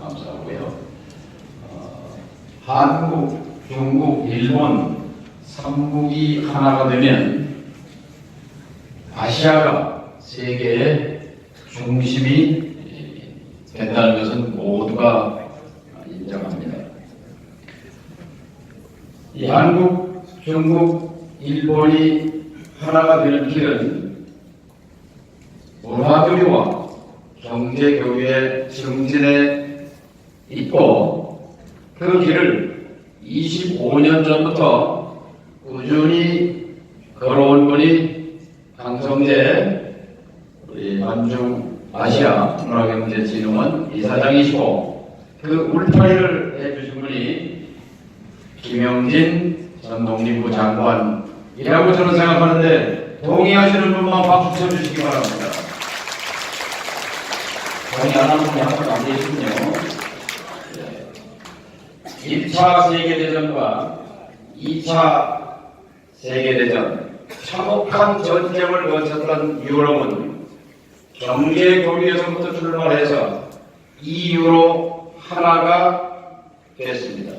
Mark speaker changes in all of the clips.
Speaker 1: 감사하고요. 어, 한국, 중국, 일본 삼국이 하나가 되면 아시아가 세계의 중심이 된다는 것은 모두가 인정합니다. 이 한국, 중국, 일본이 하나가 되는 길은 문화교류와 경제교류의 증진에 있고 그 길을 25년 전부터 꾸준히 걸어온 분이 강성재 우리 만중 아시아 문화경제진흥원 이사장이시고 그 울타리를 해주신 분이 김영진 전 독립부 장관이라고 저는 생각하는데 동의하시는 분만 박수 쳐주시기 바랍니다. 동의 안 하는 분이 한분 안 계시군요. 1차 세계대전과 2차 세계대전 참혹한 전쟁을 거쳤던 유럽은 경제 교류에서부터 출발해서 EU로 하나가 됐습니다.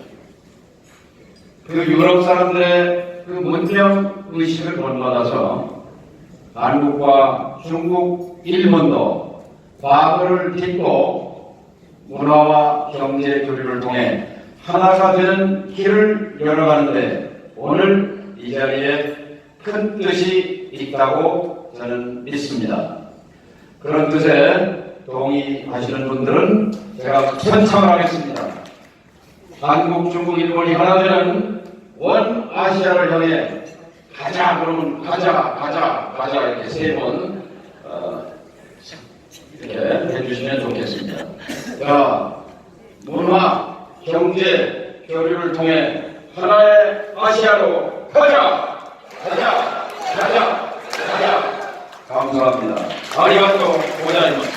Speaker 1: 그 유럽 사람들의 그 문명 의식을 본받아서 한국과 중국, 일본도 과거를 딛고 문화와 경제 교류를 통해 하나가 되는 길을 열어가는데 오늘 이 자리에 큰 뜻이 있다고 저는 믿습니다. 그런 뜻에 동의하시는 분들은 제가 천창을 하겠습니다. 한국, 중국, 일본이 하나 되는 원 아시아를 향해 가자 그러면 가자 가자 가자 이렇게 세번 어, 이렇게 해주시면 좋겠습니다. 자, 문화, 경제, 교류를 통해 하나의 아시아로 가자! 가자! 가자! 가자! 감사합니다. 아리가또 고자이마스.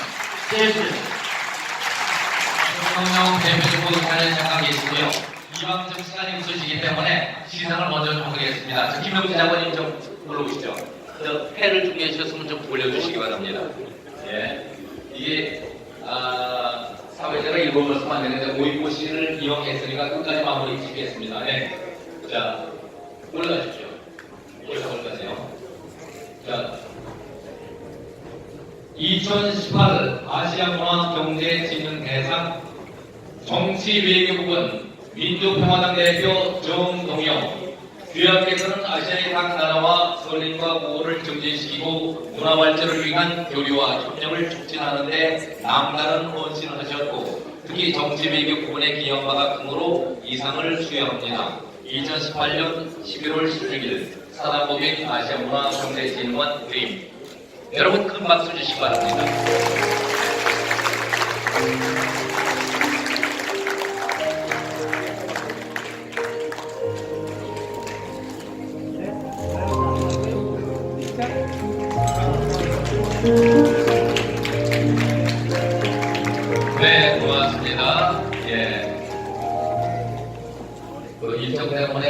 Speaker 2: 대통령 대표직으로 다른 장관 계시고요. 좀 시간이 없으시기 때문에 시상을 먼저 좀 하겠습니다. 저 김영주 장관님 좀 올라오시죠. 저 패를 준비해 주셨으면 좀 올려주시기 바랍니다. 예. 이게, 아, 말씀 안 되는데, 오이고 씨를 이용했으니까 끝까지 마무리 짓겠습니다. 네. 자, 올라가십시오. 올라가 올라가세요. 자, 2018 아시아 문화 경제 진흥 대상 정치 외교부분 민주평화당 대표 정동영 귀하께서는 아시아의 각 나라와 선인과 구호를 증진시키고 문화 발전을 위한 교류와 협력을 촉진하는 데 남다른 헌신을 하셨고 특히 정치 외교 부분에 기여한 바가 크므로 이상을 수여합니다. 2018년 11월 16일 사단법인 아시아 문화 경제 진흥원 드림 여러분 큰 박수 주시기 바랍니다. 네, 고